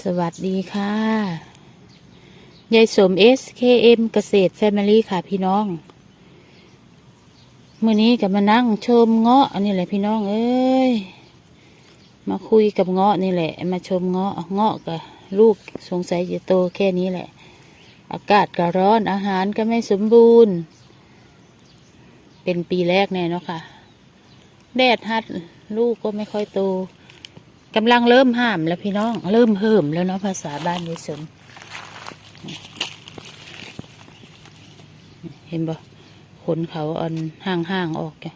สวัสดีค่ะ ยายสม SKM เกษตรแฟมิลี่ค่ะพี่น้องมื่อนี้ก็มานั่งชมเงาะนนี้แหละพี่น้องเอ้ย มาคุยกับเงาะนี่แหละ มาชมเงาะเงาะกับลูกสงสัยจะโตแค่นี้แหละ อากาศก็ร้อนอาหารก็ไม่สมบูรณ์ เป็นปีแรกแน่เนาะค่ะ แดดฮัดลูกก็ไม่ค่อยโต กำลังเริ่มห้ามแล้วพี่น้อง เริ่มเหิมแล้วเนาะภาษาบ้านยายสมเห็นบ่ขนเขาอ่อนห่างๆออกแก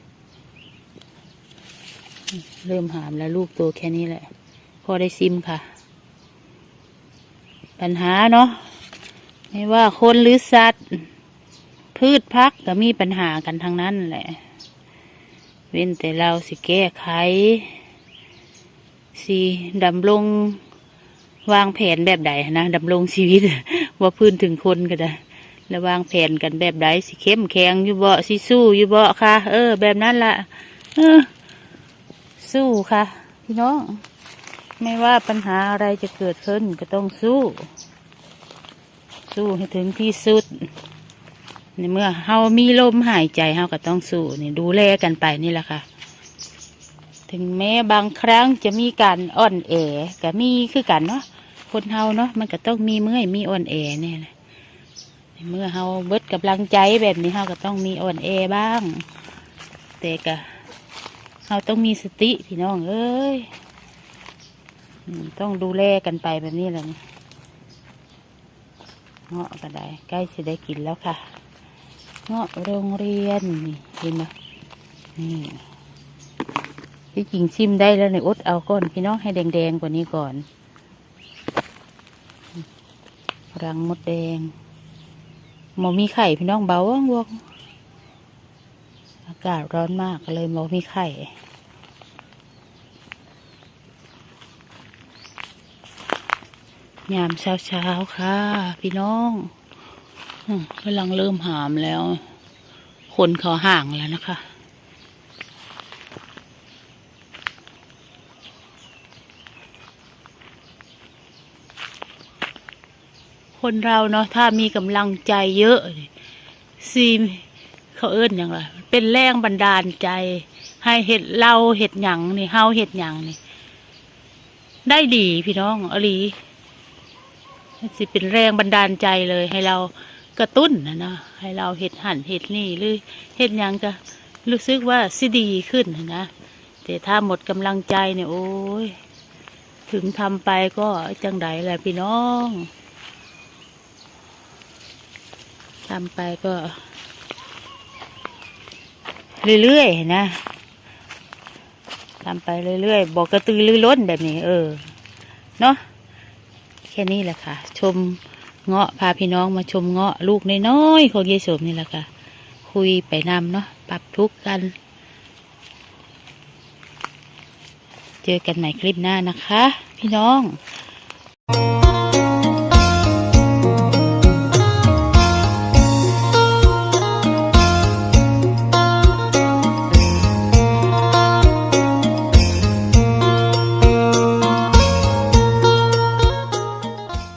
เริ่มหามแล้วลูกโตแค่นี้แหละ พอได้ซิมค่ะ ปัญหาเนาะไม่ว่าคนหรือสัตว์ พืชพักก็มีปัญหากันทั้งนั้นแหละ เว้นแต่เราสิแก้ไข สีดำรงวางแผนแบบใดนะดำรงชีวิต ว่าพื้นถึงคนก็ได้แล้ววางแผนกันแบบใดสิเข้มแข็งอยู่เบ่สิสู้อยู่เบ่ค่ะ เออ แบบนั้นละเออ สู้ค่ะ พี่น้อง ไม่ว่าปัญหาอะไรจะเกิดขึ้นก็ต้องสู้ สู้ให้ถึงที่สุดในเมื่อเฮามีลมหายใจเฮาก็ต้องสู้นี่ดูแลกันไปนี่แหละค่ะ ถึงแม้บางครั้งจะมีการอ่อนแอก็มีคือกันเนาะคนเฮาเนาะมันก็ต้องมีเมื่อยมีอ่อนแอเนี่ยนะเมื่อเฮาเบิดกำลังใจแบบนี้เฮาก็ต้องมีอ่อนแอบ้าง แต่ก็เฮาต้องมีสติพี่น้องเอ้ยต้องดูแลกันไปแบบนี้แหละเงาะก็ได้ใกล้จะได้กินแล้วค่ะ เงาะโรงเรียนนี่เห็นไหมนี่ ที่จริงชิมได้แล้วในอดเอาก้อนพี่น้องให้แดงๆกว่านี้ก่อน รังมดแดงหมอมีไข่พี่น้องเบาว่องวงอากาศร้อนมากเลยหมอมีไข่ยามเช้าๆค่ะ พี่น้องกำลังเริ่มหามแล้ว คนเขาห่างแล้วนะคะ คนเราเนาะถ้ามีกำลังใจเยอะซีเขาเอิ้นอย่างไรเป็นแรงบันดาลใจ ให้เห็ดเราเห็ดหยังนี่เฮาเห็ดหยังนี่ ได้ดีพี่น้องอหลีสิเป็นแรงบันดาลใจเลย ให้เรากระตุ้นนะเนาะให้เราเห็ดหันเห็ดนี่หรือเห็ดหยังก็รู้สึกว่าสิดีขึ้นนะแต่ถ้าหมดกำลังใจเนี่ยโอ้ยถึงทำไปก็จังไดแหละพี่น้อง ทำไปก็ เรื่อยๆนะทำไปเรื่อยๆบอกกระตือรือร้นแบบนี้ เออ เนาะแค่นี้แหละค่ะ ชมเงาะพาพี่น้องมาชมเงาะลูกน้อยๆของยายสมนี่แหละค่ะ คุยไปนำเนาะปรับทุกกัน เจอกันใหม่คลิปหน้านะคะ พี่น้อง